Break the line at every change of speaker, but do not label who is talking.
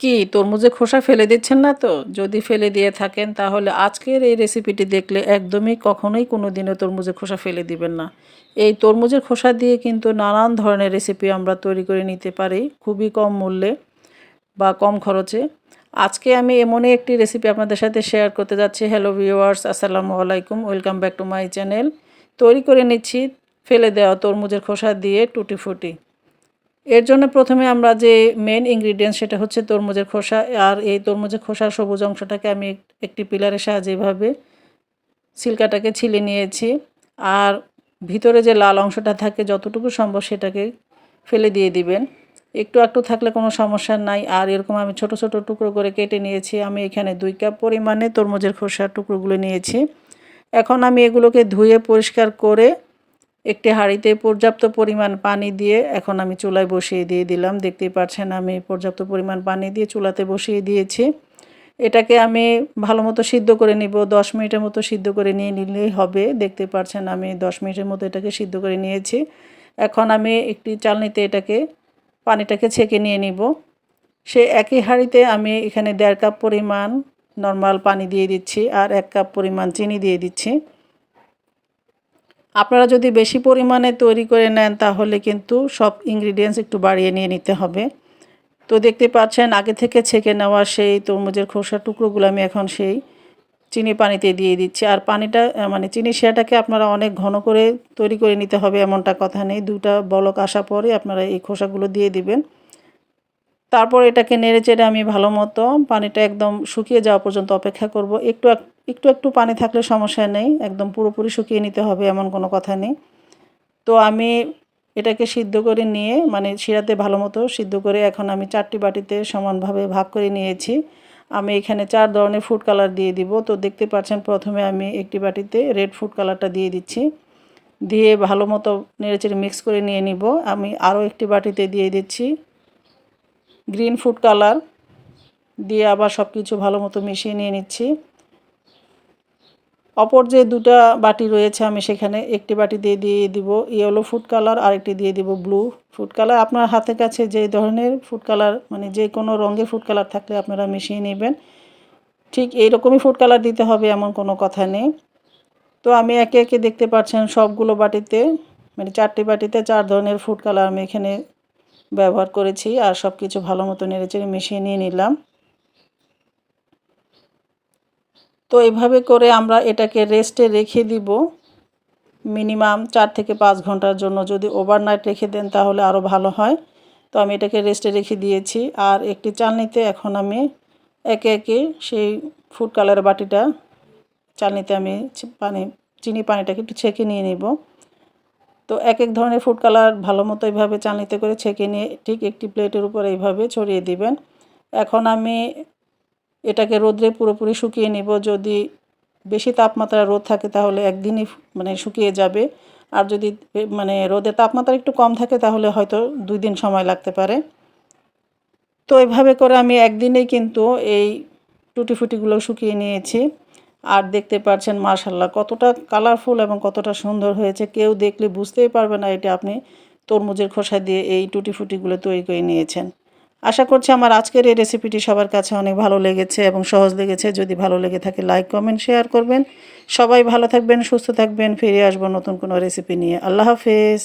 কি, তরমুজে খোসা ফেলে দিচ্ছেন না তো? যদি ফেলে দিয়ে থাকেন, তাহলে আজকের এই রেসিপিটি দেখলে একদমই কখনোই কোনো দিনও তরমুজের খোসা ফেলে দিবেন না। এই তরমুজের খোসা দিয়ে কিন্তু নানান ধরনের রেসিপি আমরা তৈরি করে নিতে পারি, খুবই কম মূল্যে বা কম খরচে। আজকে আমি এমনই একটি রেসিপি আপনাদের সাথে শেয়ার করতে যাচ্ছি। হ্যালো ভিউয়ার্স আসসালামু আলাইকুম, welcome back to my channel. তৈরি করে নিচ্ছি ফেলে দেওয়া তরমুজের খোসা দিয়ে টুটি ফুটি এর জন্য প্রথমে আমরা যে মেন ইনগ্রিডিয়েন্টস সেটা হচ্ছে তরমুজের খোসা, আর এই তরমুজের খোসার সবুজ অংশটাকে আমি একটি পিলারের সাহায্যে এভাবে সিল্কাটাকে ছিলে নিয়েছি। আর ভিতরে যে লাল অংশটা থাকে, যতটুকু সম্ভব সেটাকে ফেলে দিয়ে দিবেন। একটু একটু থাকলে কোনো সমস্যা নাই। আর এরকম আমি ছোট ছোট টুকরো করে কেটে নিয়েছি। আমি এখানে দুই কাপ পরিমাণে তরমুজের খোসার টুকরোগুলো নিয়েছি। এখন আমি এগুলোকে ধুয়ে পরিষ্কার করে একটি হাঁড়িতে পর্যাপ্ত পরিমাণ পানি দিয়ে এখন আমি চুলায় বসিয়ে দিয়ে দিলাম। দেখতেই পাচ্ছেন, আমি পর্যাপ্ত পরিমাণ পানি দিয়ে চুলাতে বসিয়ে দিয়েছি। এটাকে আমি ভালো মতো সিদ্ধ করে নিব। দশ মিনিটের মতো সিদ্ধ করে নিয়ে নিলেই হবে। দেখতে পাচ্ছেন, আমি দশ মিনিটের মতো এটাকে সিদ্ধ করে নিয়েছি। এখন আমি একটি চালনিতে এটাকে, পানিটাকে ছেঁকে নিয়ে নিব। সে একই হাঁড়িতে আমি এখানে দেড় কাপ পরিমাণ নর্মাল পানি দিয়ে দিচ্ছি আর এক কাপ পরিমাণ চিনি দিয়ে দিচ্ছি। আপনারা যদি বেশি পরিমাণে তৈরি করে নেন, তাহলে কিন্তু সব ইনগ্রিডিয়েন্টস একটু বাড়িয়ে নিয়ে নিতে হবে। তো দেখতে পাচ্ছেন, আগে থেকে ছেঁকে নেওয়া সেই তরমুজের খোসার টুকরোগুলো আমি এখন সেই চিনি পানিতে দিয়ে দিচ্ছি। আর পানিটা মানে চিনি শিরাটাকে আপনারা অনেক ঘন করে তৈরি করে নিতে হবে, এমনটা কথা নেই। দুটা বলক আসা পরে আপনারা এই খোসাগুলো দিয়ে দিবেন। তারপর এটাকে নেড়ে চেড়ে আমি ভালো মতো পানিটা একদম শুকিয়ে যাওয়া পর্যন্ত অপেক্ষা করব। একটু একটু একটু পানি থাকলে সমস্যা নেই, একদম পুরোপুরি শুকিয়ে নিতে হবে এমন কোনো কথা নেই। তো আমি এটাকে সিদ্ধ করে নিয়ে মানে শিরাতে ভালো মতো সিদ্ধ করে এখন আমি চারটি বাটিতে সমানভাবে ভাগ করে নিয়েছি। আমি এখানে চার ধরনের ফুড কালার দিয়ে দিব। তো দেখতে পাচ্ছেন প্রথমে আমি একটি বাটিতে রেড ফুড কালারটা দিয়ে দিচ্ছি। দিয়ে ভালো মতো নেড়েচেড়ে মিক্স করে নিয়ে নিব। আমি আরও একটি বাটিতে দিয়ে দিচ্ছি গ্রিন ফুড কালার দিয়ে আবার সব কিছু ভালো মতো মিশিয়ে নিয়ে নিচ্ছি। অপর যে দুটা বাটি রয়েছে, আমি সেখানে একটি বাটি দিয়ে দিয়ে দিব। ইয়েলো ফুড কালার আর একটি দিয়ে দিব ব্লু ফুড কালার আপনার হাতের কাছে যে ধরনের ফুড কালার মানে যে কোনো রঙের ফুড কালার থাকলে আপনারা মিশিয়ে নেবেন। ঠিক এইরকমই ফুড কালার দিতে হবে, এমন কোনো কথা নেই। তো আমি একে একে দেখতে পাচ্ছেন সবগুলো বাটিতে মানে চারটি বাটিতে চার ধরনের ফুড কালার আমি এখানে ব্যবহার করেছি, আর সব কিছু ভালো মতো নেড়েচেড়ে মিশিয়ে নিয়ে নিলাম। তো এভাবে করে আমরা এটাকে রেস্টে রেখে দিব। মিনিমাম চার থেকে পাঁচ ঘণ্টার জন্য। যদি ওভারনাইট রেখে দেন তাহলে আরও ভালো হয়। তো আমি এটাকে রেস্টে রেখে দিয়েছি। আর একটি চালনিতে এখন আমি একে একে সেই ফুড কালার বাটিটা চালনিতে আমি পানি, চিনি পানিটাকে একটু ছেঁকে নিয়ে নিব। তো এক এক ধরনের ফুড কালার ভালো মতো এইভাবে চালনিতে করে ছেঁকে নিয়ে ঠিক একটি প্লেটের উপর এইভাবে ছড়িয়ে দিবেন। এখন আমি এটাকে রোদ্রে পুরোপুরি শুকিয়ে নিব। যদি বেশি তাপমাত্রা রোদ থাকে তাহলে একদিনই মানে শুকিয়ে যাবে। আর যদি মানে রোদের তাপমাত্রা একটু কম থাকে তাহলে হয়তো দুই দিন সময় লাগতে পারে। তো এভাবে করে আমি একদিনেই কিন্তু এই টুটি ফুটিগুলো শুকিয়ে নিয়েছি। আর দেখতে পাচ্ছেন মার্শাল্লাহ কতটা কালারফুল এবং কতটা সুন্দর হয়েছে। কেউ দেখলে বুঝতেই পারবে না এটা আপনি তরমুজের খোসা দিয়ে এই টুটি ফুটিগুলো তৈরি করে নিয়েছেন। আশা করছি আমার আজকের এই রেসিপিটি সবার কাছে অনেক ভালো লেগেছে এবং সহজ লেগেছে। যদি ভালো লেগে থাকে লাইক কমেন্ট শেয়ার করবেন। সবাই ভালো থাকবেন, সুস্থ থাকবেন। ফিরে আসব নতুন কোনো রেসিপি নিয়ে। আল্লাহ হাফেজ।